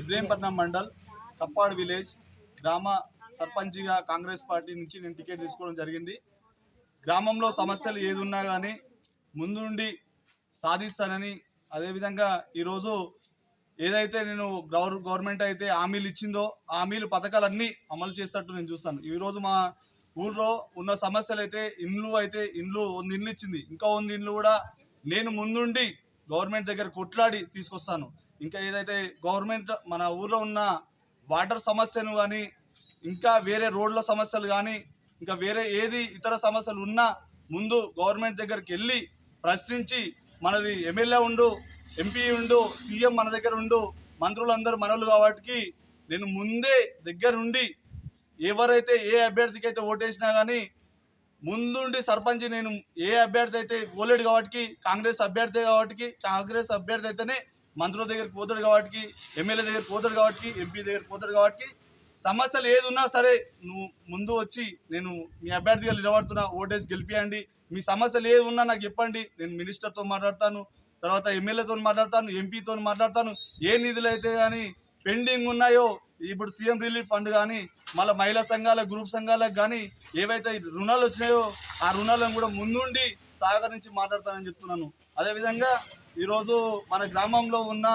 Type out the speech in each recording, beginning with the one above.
Ibrahimpatnam mandal కప్పాడు village గ్రామ సర్పంచ్గా Congress party నుంచి నేను టికెట్ తీసుకోవడం జరిగింది. గ్రామంలో సమస్యలు ఏది ఉన్నా కానీ ముందుండి సాధిస్తానని అదేవిధంగా ఈరోజు ఏదైతే నేను గవర్ గవర్నమెంట్ అయితే హామీలు ఇచ్చిందో ఆ హామీలు పథకాలన్నీ అమలు చేసినట్టు నేను చూస్తాను. ఈరోజు మా ఊళ్ళో ఉన్న సమస్యలు అయితే ఇండ్లు అయితే ఇండ్లు వంద ఇండ్లు ఇచ్చింది. ఇంకా వంద ఇండ్లు కూడా నేను ముందుండి గవర్నమెంట్ దగ్గర కొట్లాడి తీసుకొస్తాను. ఇంకా ఏదైతే గవర్నమెంట్ మన ఊర్లో ఉన్న వాటర్ సమస్యను కానీ ఇంకా వేరే రోడ్ల సమస్యలు కానీ ఇంకా వేరే ఏది ఇతర సమస్యలు ఉన్నా ముందు గవర్నమెంట్ దగ్గరికి వెళ్ళి ప్రశ్నించి మనది ఎమ్మెల్యే ఉండు ఎంపీ ఉండు సీఎం మన దగ్గర ఉండు మంత్రులందరూ మనలు కాబట్టి నేను ముందే దగ్గరుండి ఎవరైతే ఏ అభ్యర్థికి అయితే ఓటేసినా కానీ ముందుండి సర్పంచ్ నేను ఏ అభ్యర్థి అయితే పోలేడు కాబట్టి కాంగ్రెస్ అభ్యర్థి కాబట్టి కాంగ్రెస్ అభ్యర్థి అయితేనే మంత్రుల దగ్గరికి పోతాడు కాబట్టి ఎమ్మెల్యే దగ్గరికి పోతాడు కాబట్టి ఎంపీ దగ్గరికి పోతాడు కాబట్టి సమస్యలు ఏది ఉన్నా సరే నువ్వు ముందు వచ్చి నేను మీ అభ్యర్థిగా నిలబడుతున్నా ఓటేసి గెలిపియండి. మీ సమస్యలు ఏది ఉన్నా నాకు చెప్పండి. నేను మినిస్టర్తో మాట్లాడతాను తర్వాత ఎమ్మెల్యేతో మాట్లాడతాను ఎంపీతో మాట్లాడతాను. ఏ నిధులు అయితే కానీ పెండింగ్ ఉన్నాయో ఇప్పుడు సీఎం రిలీఫ్ ఫండ్ కానీ మళ్ళీ మహిళా సంఘాల గ్రూప్ సంఘాలకు కానీ ఏవైతే రుణాలు వచ్చినాయో ఆ రుణాలను కూడా ముందుండి సహకరించి మాట్లాడతానని చెప్తున్నాను. అదేవిధంగా ఈరోజు మన గ్రామంలో ఉన్న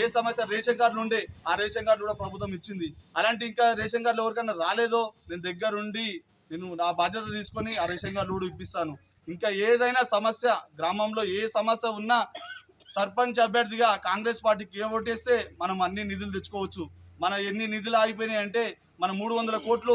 ఏ సమస్య రేషన్ కార్డులు ఉండే ఆ రేషన్ కార్డు కూడా ప్రభుత్వం ఇచ్చింది. అలాంటి ఇంకా రేషన్ కార్డులు ఎవరికైనా రాలేదో నేను దగ్గరుండి నేను నా బాధ్యత తీసుకొని ఆ రేషన్ కార్డు కూడా ఇప్పిస్తాను. ఇంకా ఏదైనా సమస్య గ్రామంలో ఏ సమస్య ఉన్నా సర్పంచ్ అభ్యర్థిగా కాంగ్రెస్ పార్టీకి ఏ ఓటేస్తే మనం అన్ని నిధులు తెచ్చుకోవచ్చు. మన ఎన్ని నిధులు ఆగిపోయినాయి అంటే మన మూడు వందల కోట్లు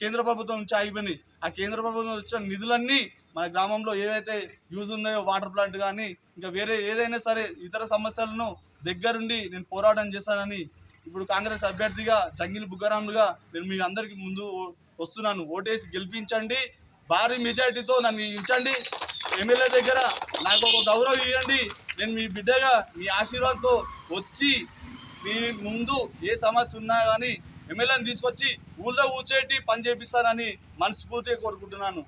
కేంద్ర ప్రభుత్వం నుంచి ఆగిపోయినాయి. ఆ కేంద్ర ప్రభుత్వం వచ్చిన నిధులన్నీ మన గ్రామంలో ఏవైతే యూజ్ ఉన్నాయో వాటర్ ప్లాంట్ కానీ ఇంకా వేరే ఏదైనా సరే ఇతర సమస్యలను దగ్గరుండి నేను పోరాటం చేస్తానని ఇప్పుడు కాంగ్రెస్ అభ్యర్థిగా జంగిలి బుగ్గరాములుగా నేను మీ అందరికి ముందు వస్తున్నాను. ఓటేసి గెలిపించండి. భారీ మెజారిటీతో నన్ను ఇచ్చండి ఎమ్మెల్యే దగ్గర నాకు ఒక గౌరవం ఇవ్వండి. నేను మీ బిడ్డగా మీ ఆశీర్వాదంతో వచ్చి మీ ముందు ఏ సమస్య ఉన్నా కానీ ఎమ్మెల్యేని తీసుకొచ్చి ఊళ్ళో కూర్చేటి పని చేపిస్తానని మనస్ఫూర్తిగా కోరుకుంటున్నాను.